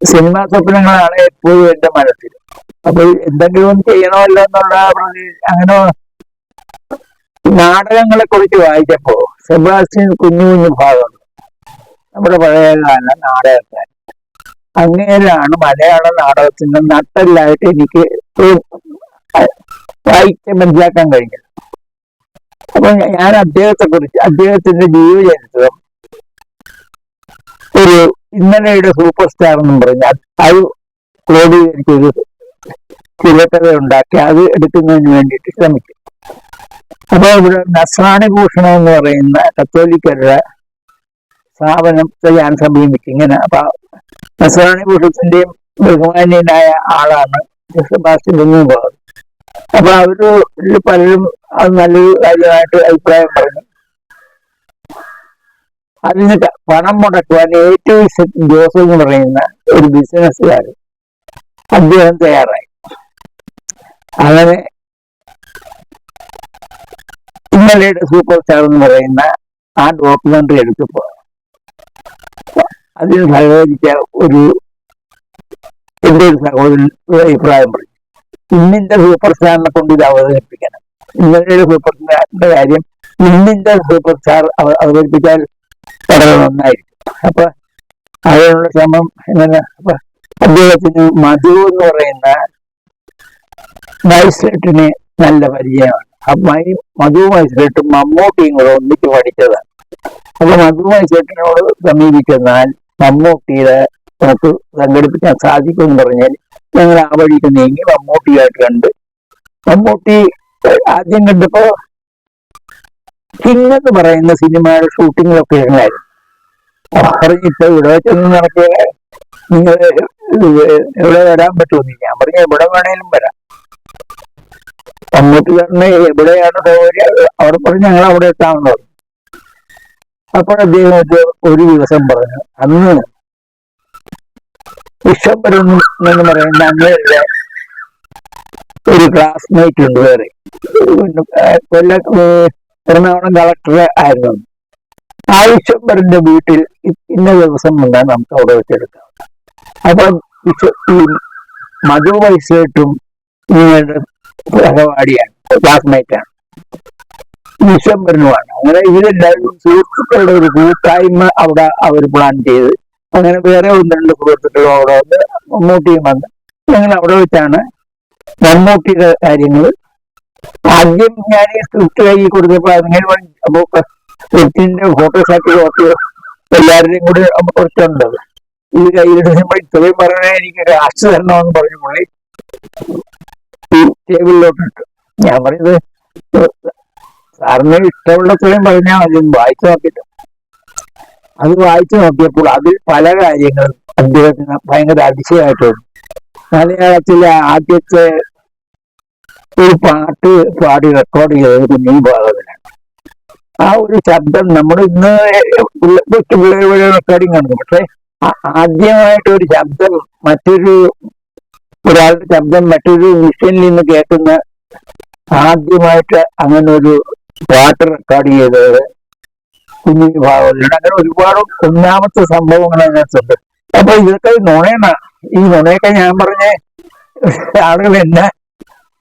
Cinema സ്വപ്നങ്ങളാണ് എപ്പോഴും എന്റെ മനസ്സിൽ. അപ്പൊ എന്തെങ്കിലും ചെയ്യണമല്ലോ എന്നുള്ള അങ്ങനെ നാടകങ്ങളെ കുറിച്ച് വായിച്ചപ്പോ സെബാസ്റ്റ്യൻ കുഞ്ഞു കുഞ്ഞു ഭാഗം നമ്മുടെ പഴയകാല നാടകക്കാരൻ അങ്ങനെയാണ് മലയാള നാടകത്തിന്റെ നട്ടല്ലായിട്ട് എനിക്ക് വായിച്ച് മനസ്സിലാക്കാൻ കഴിഞ്ഞത്. അപ്പൊ ഞാൻ അദ്ദേഹത്തെ കുറിച്ച് അദ്ദേഹത്തിന്റെ ജീവചരിത്രം ഇന്നലെയുടെ സൂപ്പർ സ്റ്റാർ എന്നും പറഞ്ഞാൽ അത് ക്രോഡീകരിച്ചൊരു തിരക്കഥ ഉണ്ടാക്കി അത് എടുക്കുന്നതിന് വേണ്ടിയിട്ട് ശ്രമിക്കും. അപ്പൊ ഇവിടെ നസ്രാണി ഭൂഷണം എന്ന് പറയുന്ന കത്തോലിക്കരുടെ സ്ഥാപനത്തെ ചെയ്യാൻ സമീപിക്കും. ഇങ്ങനെ അപ്പൊ നസ്രാണി ഭൂഷണത്തിന്റെയും ബഹുമാന്യനായ ആളാണ് സെബാസ്റ്റ്യൻ കുഞ്ഞു. ഭാഗം അപ്പൊ അവർ പലരും അത് നല്ലൊരു കാര്യമായിട്ട് അഭിപ്രായം അതിന് ക- പണം മുടക്കുവാൻ ഏറ്റവും ജോസ് എന്ന് പറയുന്ന ഒരു ബിസിനസ്സുകാരൻ അദ്ദേഹം തയ്യാറായി. അങ്ങനെ ഇന്നലെയുടെ സൂപ്പർ സ്റ്റാർ എന്ന് പറയുന്ന ആ ഡോക്യുമെന്ററി എടുത്തപ്പോ അതിന് സഹകരിച്ച ഒരു എന്റെ ഒരു സഹോദരൻ അഭിപ്രായം പറഞ്ഞു. ഇന്നിന്റെ സൂപ്പർ സ്റ്റാറിനെ കൊണ്ട് ഇത് അവതരിപ്പിക്കണം. ഇന്നലെയുടെ സൂപ്പർ സ്റ്റാറിന്റെ കാര്യം ഇന്നിന്റെ സൂപ്പർ സ്റ്റാർ അവ- അവതരിപ്പിച്ചാൽ വളരെ നന്നായിരിക്കും. അപ്പൊ അതിനുള്ള ശ്രമം അപ്പൊ അദ്ദേഹത്തിന് മധു എന്ന് പറയുന്ന മൈസ്ലേട്ടിന് നല്ല പരിചയമാണ്. അപ്പൊ മധു മൈസ്ലേട്ടും മമ്മൂട്ടിയും കൂടെ ഒന്നിച്ച് പഠിച്ചതാണ്. അപ്പൊ മധു മൈസ്ലേട്ടിനോട് സമീപിച്ചെന്നാൽ മമ്മൂട്ടിയുടെ നമുക്ക് സംഘടിപ്പിക്കാൻ സാധിക്കുമെന്ന് പറഞ്ഞാൽ ഞങ്ങൾ ആ വഴിക്ക് നീങ്ങി മമ്മൂട്ടിയായിട്ട് കണ്ട്. മമ്മൂട്ടി ആദ്യം കണ്ടപ്പോ കിങ് എന്ന് പറയുന്ന സിനിമയുടെ ഷൂട്ടിംഗ് ലൊക്കേഷനായിരുന്നു ഇപ്പൊ ഇവിടെ വെച്ചൊന്നും നടക്കുക നിങ്ങൾ ഇവിടെ വരാൻ പറ്റുമെന്ന് ഞാൻ പറഞ്ഞു എവിടെ വേണേലും വരാം. മമ്മൂട്ടി പറഞ്ഞ എവിടെയാണ് സൗകര്യം അവിടെ പറഞ്ഞു ഞങ്ങൾ അവിടെ എത്താമെന്ന് പറഞ്ഞു. അപ്പോൾ അദ്ദേഹം ഒരു ദിവസം പറഞ്ഞു അന്ന് വിശ്വംബരൻ എന്ന് പറയുന്ന അങ്ങനെയുള്ള ഒരു ക്ലാസ്മേറ്റ് ഉണ്ട് വേറെ. കൊല്ല എറണാകുളം കളക്ടറെ ആയിരുന്നു. ആ വിശ്വംബരന്റെ വീട്ടിൽ ഇന്ന ദിവസം വന്നാൽ നമുക്ക് അവിടെ വെച്ചെടുക്കാം. അപ്പൊ ഈ മധു വൈസേട്ടും ഇങ്ങനെ സഹപാഠിയാണ് ക്ലാസ്മേറ്റാണ് വിശ്വംബരനുമാണ് അങ്ങനെ ഇവരെല്ലാവരും സുഹൃത്തുക്കളുടെ ഒരു കൂട്ടായ്മ അവിടെ അവർ പ്ലാൻ ചെയ്ത്. അങ്ങനെ വേറെ ഒന്ന് രണ്ട് സുഹൃത്തുക്കളും അവിടെ വന്ന് മമ്മൂട്ടിയും വന്ന് ഞങ്ങൾ അവിടെ വെച്ചാണ് മമ്മൂട്ടിയുടെ കാര്യങ്ങൾ ആദ്യം ഞാൻ സ്ക്രിപ്റ്റ് കൈ കൊടുത്തപ്പോ അങ്ങനെ. അപ്പൊ സ്ക്രിപ്റ്റിന്റെ ഫോട്ടോസാക്കി ഫോട്ടോ എല്ലാവരുടെയും കൂടി കുറച്ചുണ്ടത് ഈ കയ്യിലെടുക്കുമ്പോൾ ഇത്രയും പറഞ്ഞാൽ എനിക്ക് കാശ് തരണമെന്ന് പറഞ്ഞു പുള്ളി. ഈ ടേബിളിലോട്ട് ഇട്ടു. ഞാൻ പറയുന്നത് സാറിന് ഇഷ്ടമുള്ളത്രയും പറഞ്ഞാൽ മതി വായിച്ചു നോക്കിയിട്ട്. അത് വായിച്ചു നോക്കിയപ്പോൾ അതിൽ പല കാര്യങ്ങളും അദ്ദേഹത്തിന് ഭയങ്കര അതിശയമായിട്ട് തോന്നി മലയാളത്തിലെ ആദ്യത്തെ ഒരു പാട്ട് പാടി റെക്കോർഡ് ചെയ്തത് കുഞ്ഞു ഭാഗവതനാണ് ആ ഒരു ശബ്ദം നമ്മൾ ഇന്ന് കൊച്ചു പിള്ളേർ വഴി റെക്കോർഡിങ് കാണുന്നു പക്ഷെ ആദ്യമായിട്ട് ഒരു ശബ്ദം മറ്റൊരു ഒരാളുടെ ശബ്ദം മറ്റൊരു മിഷനിൽ നിന്ന് കേൾക്കുന്ന ആദ്യമായിട്ട് അങ്ങനെ ഒരു പാട്ട് റെക്കോർഡ് ചെയ്തത് കുഞ്ഞു ഭാഗവതനാണ് അങ്ങനെ ഒരുപാട് ഒന്നാമത്തെ സംഭവങ്ങൾ അതിനകത്തുണ്ട് അപ്പൊ ഇതൊക്കെ നുണയാണ് ഈ നുണയൊക്കെ ഞാൻ പറഞ്ഞ ആളുകൾ എന്നെ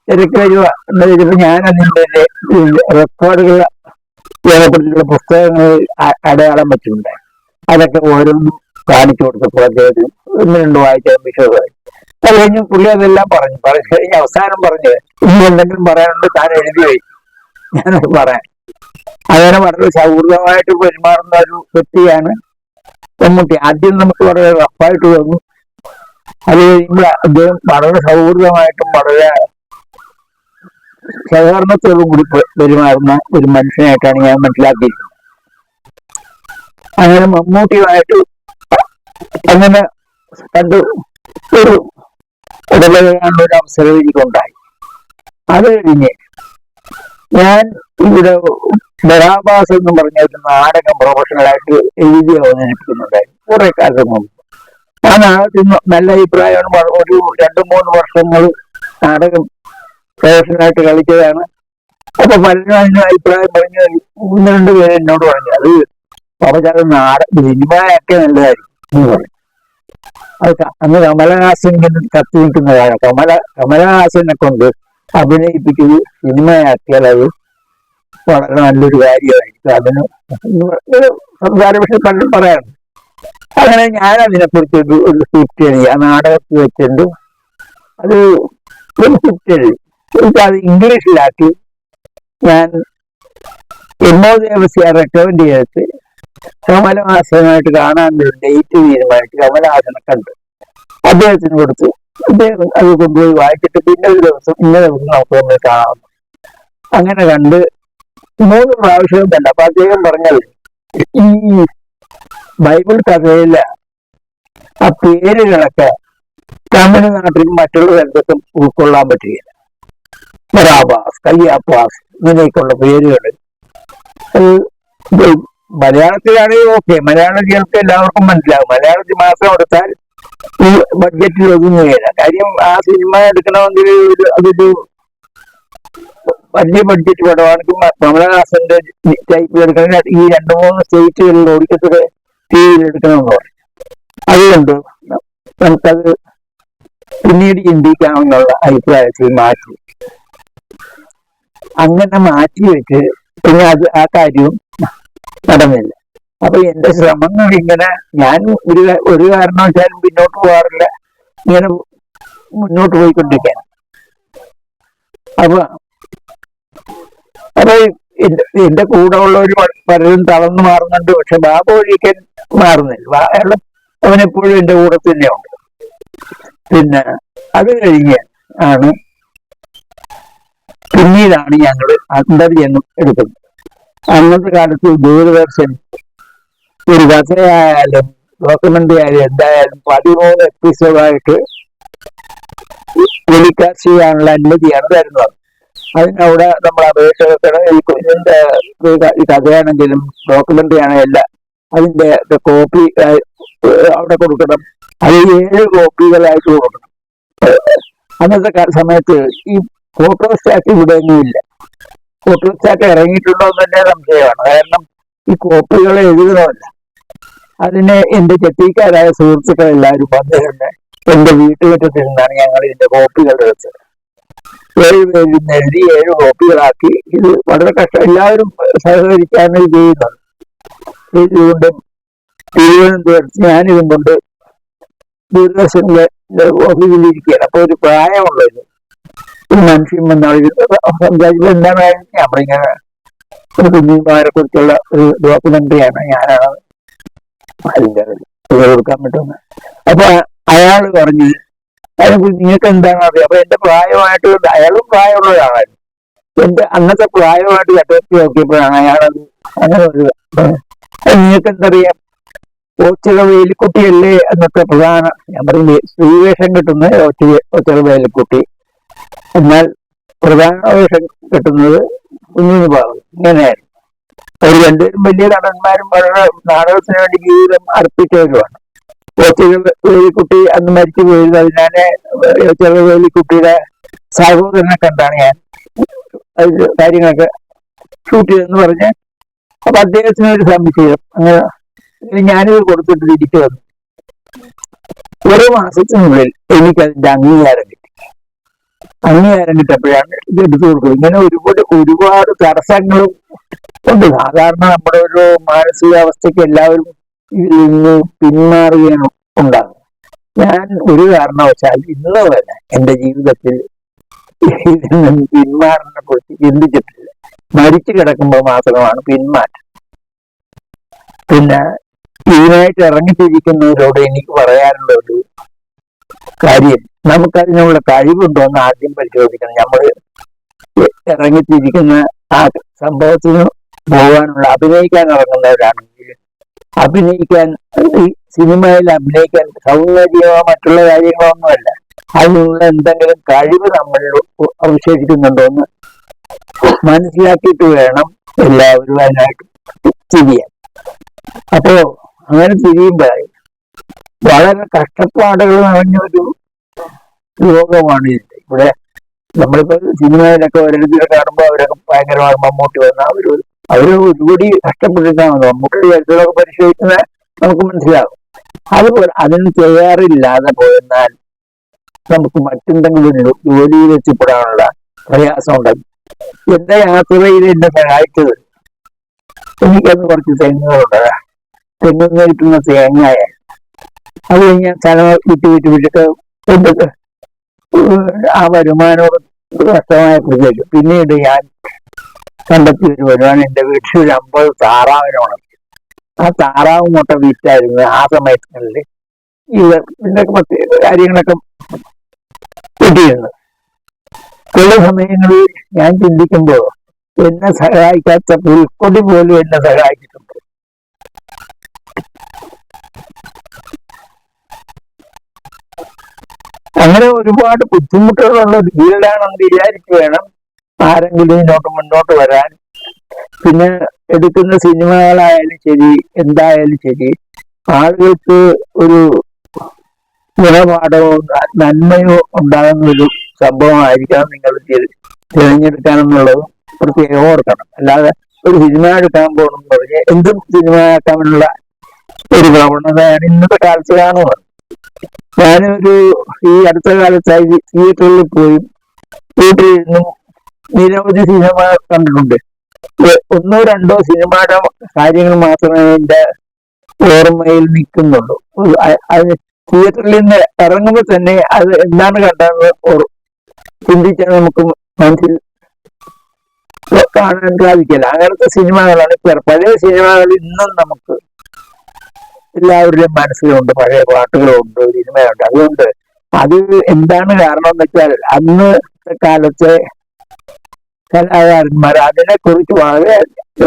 തിരക്ക് വരിക എന്ന് വെച്ചിട്ട് ഞാൻ അതിന്റെ റെക്കോർഡുകൾ രേഖപ്പെടുത്തിയുള്ള പുസ്തകങ്ങൾ അടയാളം വെച്ചിട്ടുണ്ട്. അതൊക്കെ ഓരോന്നും കാണിച്ചു കൊടുത്തപ്പോൾ അദ്ദേഹത്തിന് ഒന്ന് രണ്ട് വായിച്ച വിശ്വാസമായി അത് കഴിഞ്ഞ് പുള്ളി അതെല്ലാം പറഞ്ഞു. പറഞ്ഞു കഴിഞ്ഞ് അവസാനം പറഞ്ഞു ഇനി എന്തെങ്കിലും പറയാനുണ്ട് താൻ എഴുതി വയ്ക്കും. ഞാനത് പറയാൻ അങ്ങനെ വളരെ സൗഹൃദമായിട്ട് പെരുമാറുന്ന ഒരു വ്യക്തിയാണ് മമ്മൂട്ടി. ആദ്യം നമുക്ക് വളരെ റഫായിട്ട് തോന്നും. അത് കഴിയുമ്പോൾ അദ്ദേഹം വളരെ സൗഹൃദമായിട്ടും വളരെ സഹകരണത്തോടും കൂടി പെരുമാറുന്ന ഒരു മനുഷ്യനായിട്ടാണ് ഞാൻ മനസ്സിലാക്കിയിരിക്കുന്നത്. അങ്ങനെ മമ്മൂട്ടിയുമായിട്ട് അങ്ങനെ കണ്ടു ഒരു ഇടപെടാനുള്ള ഒരു അവസരം എനിക്കുണ്ടായി. അത് കഴിഞ്ഞ് ഞാൻ ഇവിടെ ബറാബാസ് എന്ന് പറഞ്ഞ ഒരു നാടകം പ്രൊഫഷണലായിട്ട് എഴുതി അവതരിപ്പിക്കുന്നുണ്ടായിരുന്നു. കുറെ കാലം മുമ്പ്. ആ നാടകത്തിന് നല്ല അഭിപ്രായമാണ്. ഒരു രണ്ടു മൂന്ന് വർഷങ്ങൾ നാടകം പ്രൊഫഷണലായിട്ട് കളിച്ചതാണ് അപ്പൊ പലരും അതിന് അഭിപ്രായം പറഞ്ഞു ഒന്ന് രണ്ട് പേര് എന്നോട് പറഞ്ഞു അത് പറഞ്ഞത് നാടൻ സിനിമയൊക്കെ നല്ലതായിരിക്കും. എന്ന് പറഞ്ഞു. അത് അന്ന് കമലഹാസൻ കത്തി നിൽക്കുന്നതാണ് കമല കമലഹാസനെ കൊണ്ട് അഭിനയിപ്പിച്ചത് സിനിമയാക്കിയാൽ അത് വളരെ നല്ലൊരു കാര്യമായിരിക്കും. അതിന് സംസാരം പക്ഷെ പലരും പറയാറുണ്ട്. അങ്ങനെ ഞാൻ അതിനെക്കുറിച്ച് ഒരു സ്ക്രിപ്റ്റ് എഴുതി ആ നാടകത്തിൽ വെച്ചിട്ടുണ്ട് അത് ഒരു സ്ക്രിപ്റ്റ് എഴുതി. അത് ഇംഗ്ലീഷിലാക്കി. ഞാൻ എം ഒ ദേവസ്യ റെക്കമെൻഡ് ചെയ്തിട്ട് കമലഹാസനായിട്ട് കാണാനുള്ള ഡേറ്റ് തീരുമാനിച്ച് കമലഹാസനെ കണ്ടു. അദ്ദേഹത്തിന് കൊടുത്തു. അദ്ദേഹം അത് കൊണ്ടുപോയി വായിച്ചിട്ട് പിന്നെ ഒരു ദിവസം ഇന്ന ദിവസം നമുക്ക് തമ്മിൽ കാണാം. അങ്ങനെ കണ്ട് മൂന്ന് പ്രാവശ്യവും കണ്ട. അപ്പൊ അദ്ദേഹം പറഞ്ഞത് ഈ ബൈബിൾ കഥയിലെ ആ പേരുകളൊക്കെ തമിഴ്നാട്ടിലും മറ്റുള്ള രംഗത്തും ഉൾക്കൊള്ളാൻ പറ്റുകയില്ല. ബറാബാസ് കയ്യാപ്പാസ് ഇങ്ങനെയൊക്കെയുള്ള പേരുകൾ. മലയാളത്തിലാണെങ്കിൽ ഓക്കെ മലയാളികൾക്ക് എല്ലാവർക്കും മനസ്സിലാകും മലയാളത്തിൽ മാത്രം എടുത്താൽ ബഡ്ജറ്റിൽ ഒതുങ്ങുകയില്ല കാര്യം ആ സിനിമ എടുക്കണമെങ്കിൽ അതൊരു വലിയ ബഡ്ജറ്റ് പടമാണ് ഇപ്പം കമലഹാസന്റെ ടൈപ്പ് എടുക്കണമെങ്കിൽ ഈ രണ്ടു മൂന്ന് സ്റ്റേറ്റുകളിൽ ഓടിക്കത്തത് ടി വിയിൽ എടുക്കണമെന്ന് പറഞ്ഞു അതുകൊണ്ട് നമുക്കത് പിന്നീട് ചിന്തിക്കാമെന്നുള്ള അഭിപ്രായത്തിൽ മാറ്റി. അങ്ങനെ മാറ്റി വെച്ച് പിന്നെ അത് ആ കാര്യവും നടന്നില്ല. അപ്പൊ എന്റെ ശ്രമങ്ങൾ ഇങ്ങനെ ഞാൻ ഒരു ഒരു കാരണവശാലും പിന്നോട്ട് പോകാറില്ല. ഇങ്ങനെ മുന്നോട്ട് പോയിക്കൊണ്ടിരിക്കാൻ അപ്പൊ അപ്പൊ എന്റെ കൂടെ ഉള്ളവർ പലരും തളർന്നു മാറുന്നുണ്ട്. പക്ഷെ ബാബു ഒഴിക്കൻ മാറുന്നില്ല. അയാൾ അവനെപ്പോഴും എന്റെ കൂടെ തന്നെയുണ്ട്. പിന്നെ അത് കഴിഞ്ഞ് ആണ് പിന്നീടാണ് ഞങ്ങൾ അന്തർജനം എടുക്കുന്നത്. അന്നത്തെ കാലത്ത് ദൂരദർശൻ ഒരു കഥയായാലും ഡോക്യുമെന്ററി ആയാലും എന്തായാലും പതിമൂന്ന് എപ്പിസോഡായിട്ട് ടെലികാസ്റ്റ് ചെയ്യാനുള്ള അനുമതിയാണ് തരുന്നത്. അതിനവിടെ നമ്മൾ അപേക്ഷകരുടെ ഈ ഇതിന്റെ ഈ കഥയാണെങ്കിലും ഡോക്യുമെന്ററി ആണെങ്കിലും അതിന്റെ കോപ്പി അവിടെ കൊടുക്കണം. അത് ഏഴ് കോപ്പികളായിട്ട് കൊടുക്കണം. അന്നത്തെ സമയത്ത് ഈ ഫോട്ടോസ്റ്റാറ്റ് ഇവിടെ ഒന്നുമില്ല ഫോട്ടോ സ്റ്റാക്ക് ഇറങ്ങിയിട്ടുണ്ടോ എന്ന് തന്നെ സംശയമാണ്. കാരണം ഈ കോപ്പികൾ എഴുതണമല്ല അതിന് എന്റെ ചെട്ടിക്കാരായ സുഹൃത്തുക്കൾ എല്ലാവരും വന്നിരുന്ന് എന്റെ വീട്ടുമുറ്റത്തിൽ നിന്നാണ് ഞങ്ങൾ ഇതിന്റെ കോപ്പികൾ എടുത്തത് ഏഴ് പേരിൽ നെല്ലി ഏഴ് കോപ്പികളാക്കി. ഇത് വളരെ കഷ്ടം. എല്ലാവരും സഹകരിക്കാനും ഇത് ചെയ്യുന്നത്. ഇതുകൊണ്ട് തിരുവനന്തപുരത്ത് ഞാനിതും കൊണ്ട് ദൂരദർശനിലെ ഓഫീസിലിരിക്കുകയാണ് അപ്പൊ ഒരു പ്രായമുള്ളത് മനുഷ്യൻ വന്നാളിൽ സംസാരിച്ചത് എന്താണ് നമ്മളിങ്ങനെ ഒരു കുഞ്ഞുമാരെ കുറിച്ചുള്ള ഒരു ഡോക്യുമെന്ററിയാണ് ഞാനാണ് അതിന്റെ ഇത് കൊടുക്കാൻ പറ്റുന്നത് അപ്പൊ അയാൾ പറഞ്ഞു അതിനെക്കുറിച്ച് നിങ്ങൾക്ക് എന്താണ് അറിയാം അപ്പൊ എന്റെ പ്രായമായിട്ട് അയാളും പ്രായമുള്ള ഒരാളായിരുന്നു എന്റെ അന്നത്തെ പ്രായമായിട്ട് കട്ടത്തി നോക്കിയപ്പോഴാണ് അയാളത് അങ്ങനെ ഒരു നിങ്ങൾക്ക് എന്തറിയാം ഓച്ചിറ വേലിക്കുട്ടിയല്ലേ എന്നൊക്കെ പ്രധാന ഞാൻ പറയുന്നത് സ്ത്രീവേഷം കിട്ടുന്ന ഓച്ചിറ വേലിക്കുട്ടി എന്നാൽ പ്രധാന വേഷം കിട്ടുന്നത് കുഞ്ഞിന് പാവം ഇങ്ങനെയായിരുന്നു അവർ രണ്ടുപേരും വലിയ നടന്മാരും വളരെ നാടകത്തിന് വേണ്ടി ജീവിതം അർപ്പിച്ചവരുമാണ്. വേലിക്കുട്ടി അന്ന് മരിച്ചു പോയത് അതിനാലെ വേലിക്കുട്ടിയുടെ സഹോദരനെ കണ്ടാണ് ഞാൻ കാര്യങ്ങളൊക്കെ ഷൂട്ട് ചെയ്തെന്ന് പറഞ്ഞ് അപ്പൊ അദ്ദേഹത്തിന് ഒരു സംശയം. അങ്ങനെ ഞാനിത് കൊടുത്തിട്ട് തിരിച്ചു വന്നു. ഒരു മാസത്തിനുള്ളിൽ എനിക്കതിന്റെ അംഗീകാരം കിട്ടി അംഗീകാരം കിട്ടപ്പോഴാണ് ഇത് എടുത്തു കൊടുക്കുന്നത് ഇങ്ങനെ ഒരുപാട് ഒരുപാട് തടസ്സങ്ങളും ഉണ്ട്. സാധാരണ നമ്മുടെ ഒരു മാനസികാവസ്ഥയ്ക്ക് എല്ലാവരും ഇതിൽ പിന്മാറുകയാണ് ഉണ്ടാകുന്നത് ഞാൻ ഒരു കാരണവശാൽ ഇന്ന് വരെ എന്റെ ജീവിതത്തിൽ പിന്മാറുന്ന കുറിച്ച് ചിന്തിച്ചിട്ടില്ല. മരിച്ചു കിടക്കുമ്പോൾ മാത്രമാണ് പിന്മാറ്റം. പിന്നെ ഇതിനായിട്ട് ഇറങ്ങിത്തിരിക്കുന്നവരോട് എനിക്ക് പറയാനുള്ള ഒരു കാര്യം. നമുക്കതിനുള്ള കഴിവുണ്ടോ എന്ന് ആദ്യം പരിശോധിക്കണം. നമ്മൾ ഇറങ്ങിത്തിരിക്കുന്ന ആ സംഭവത്തിന് പോകാനുള്ള അഭിനയിക്കാൻ ഇറങ്ങുന്നവരാണെങ്കിൽ അഭിനയിക്കാൻ സിനിമയിൽ അഭിനയിക്കാൻ സൗന്ദര്യമോ മറ്റുള്ള കാര്യങ്ങളോ ഒന്നുമല്ല. അതിനുള്ള എന്തെങ്കിലും കഴിവ് നമ്മൾ അവശേഷിക്കുന്നുണ്ടോ എന്ന് മനസ്സിലാക്കിയിട്ട് വേണം എല്ലാവരും അതിനായിട്ട് തിരിയാൻ. അപ്പോ അങ്ങനെ തിരിയുമ്പോൾ വളരെ കഷ്ടപ്പാടുകൾ നിറഞ്ഞൊരു ലോകമാണ് ഇവിടെ നമ്മളിപ്പോ സിനിമയിലൊക്കെ ഓരോരുത്തരെ കാണുമ്പോൾ അവരൊക്കെ ഭയങ്കരമായി മമ്മൂട്ടി വന്ന അവർ അവർ ഒരുപടി കഷ്ടപ്പെട്ടിട്ടാണ് മമ്മൂട്ടി ചരിത്രമൊക്കെ പരിശോധിക്കുന്ന നമുക്ക് മനസ്സിലാകും അതുപോലെ അതിന് തയ്യാറില്ലാതെ പോയെന്നാൽ നമുക്ക് മറ്റെന്തെങ്കിലും ജോലിയിൽ എത്തിപ്പെടാനുള്ള പ്രയാസം ഉണ്ടാകും എന്റെ യാത്രയിൽ എന്നെ സഹായിച്ചത് എനിക്കന്ന് കുറച്ച് തെങ്ങുകളുണ്ട്. തെങ്ങിൽ നിന്ന് കിട്ടുന്ന അത് കഴിഞ്ഞാൽ സ്ഥലം വിട്ട് വിട്ട് വിട്ടിട്ട് ആ വരുമാനം നഷ്ടമായപ്പോഴത്തേക്ക് പിന്നീട് ഞാൻ കണ്ടെത്തി ഒരു വരുമാനം എന്റെ വീട്ടിൽ ഒരു അമ്പത് താറാവിനോണം. ആ താറാവ് മുട്ട വിറ്റായിരുന്നു ആ സമയങ്ങളിൽ. ഇവർ ഇതിന്റെ പ്രത്യേക കാര്യങ്ങളൊക്കെ കിട്ടിയിരുന്നു. ചില സമയങ്ങളിൽ ഞാൻ ചിന്തിക്കുമ്പോൾ എന്നെ സഹായിക്കാത്ത പുൽക്കൊടി പോലും എന്നെ സഹായിച്ചിട്ടുണ്ട്. അങ്ങനെ ഒരുപാട് ബുദ്ധിമുട്ടുകളുള്ള ഒരു ഫീൽഡാണെന്ന് വിചാരിച്ചു വേണം ആരെങ്കിലും ഇതിനോട്ട് മുന്നോട്ട് വരാൻ. പിന്നെ എടുക്കുന്ന സിനിമകളായാലും ശരി എന്തായാലും ശരി ആളുകൾക്ക് ഒരു ഗുണപാഠവും നന്മയോ ഉണ്ടാകുന്ന ഒരു സംഭവമായിരിക്കണം നിങ്ങൾ തിര- തിരഞ്ഞെടുക്കാനെന്നുള്ളത് പ്രത്യേകം ഓർക്കണം. അല്ലാതെ ഒരു സിനിമ എടുക്കാൻ പോകണം പറഞ്ഞ് എന്തും സിനിമ ആക്കാനുള്ള ഒരു പ്രവണതയാണ് ഇന്നത്തെ കാലത്ത് കാണുന്നത്. ഞാനൊരു ഈ അടുത്ത കാലത്തായി തിയേറ്ററിൽ പോയി. വീട്ടിലിരുന്നും നിരവധി സിനിമ കണ്ടിട്ടുണ്ട്. ഒന്നോ രണ്ടോ സിനിമയുടെ കാര്യങ്ങൾ മാത്രമേ എന്റെ ഓർമ്മയിൽ നിൽക്കുന്നുള്ളൂ. അത് തിയേറ്ററിൽ നിന്ന് ഇറങ്ങുമ്പോൾ തന്നെ അത് എന്താണ് കണ്ടതെന്ന് ചിന്തിച്ചാൽ നമുക്ക് മനസ്സിൽ കാണാൻ സാധിക്കില്ല. അങ്ങനത്തെ സിനിമകളാണ് പഴയ സിനിമകൾ ഇന്നും നമുക്ക് എല്ലാവരുടെയും മനസ്സിലുണ്ട് പഴയ പാട്ടുകളുണ്ട് സിനിമയുണ്ട്. അതുകൊണ്ട് അത് എന്താണ് കാരണം എന്ന് വെച്ചാൽ അന്ന് കാലത്തെ കലാകാരന്മാർ അതിനെ കുറിച്ച് വളരെ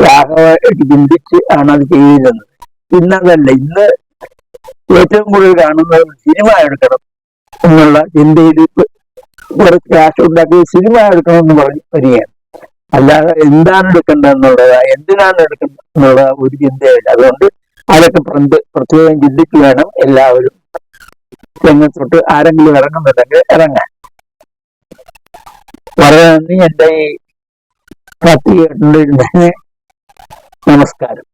രാഘവമായിട്ട് ചിന്തിച്ച് ആണ് അത് ചെയ്യുന്നത്. ഇന്നതല്ല ഇന്ന് ഏറ്റവും കൂടുതൽ കാണുന്നത് സിനിമ എടുക്കണം എന്നുള്ള ചിന്തയിൽ കുറച്ച് ക്യാഷ് ഉണ്ടാക്കി സിനിമ എടുക്കണം എന്ന് പറഞ്ഞ് വരികയാണ്. അല്ലാതെ എന്താണ് എടുക്കേണ്ടതെന്നുള്ളത് എന്തിനാണ് എടുക്കേണ്ടത് എന്നുള്ള ഒരു ചിന്തയില്ല. അതുകൊണ്ട് അതൊക്കെ പ്രത്യേകം ചിന്തിച്ച് വേണം എല്ലാവരും. തെങ്ങ് തൊട്ട് ആരെങ്കിലും ഇറങ്ങുന്നുണ്ടെങ്കിൽ ഇറങ്ങാൻ. വളരെ നന്ദി. എന്റെ ഈ കേട്ടിരുന്നതിന് നമസ്കാരം.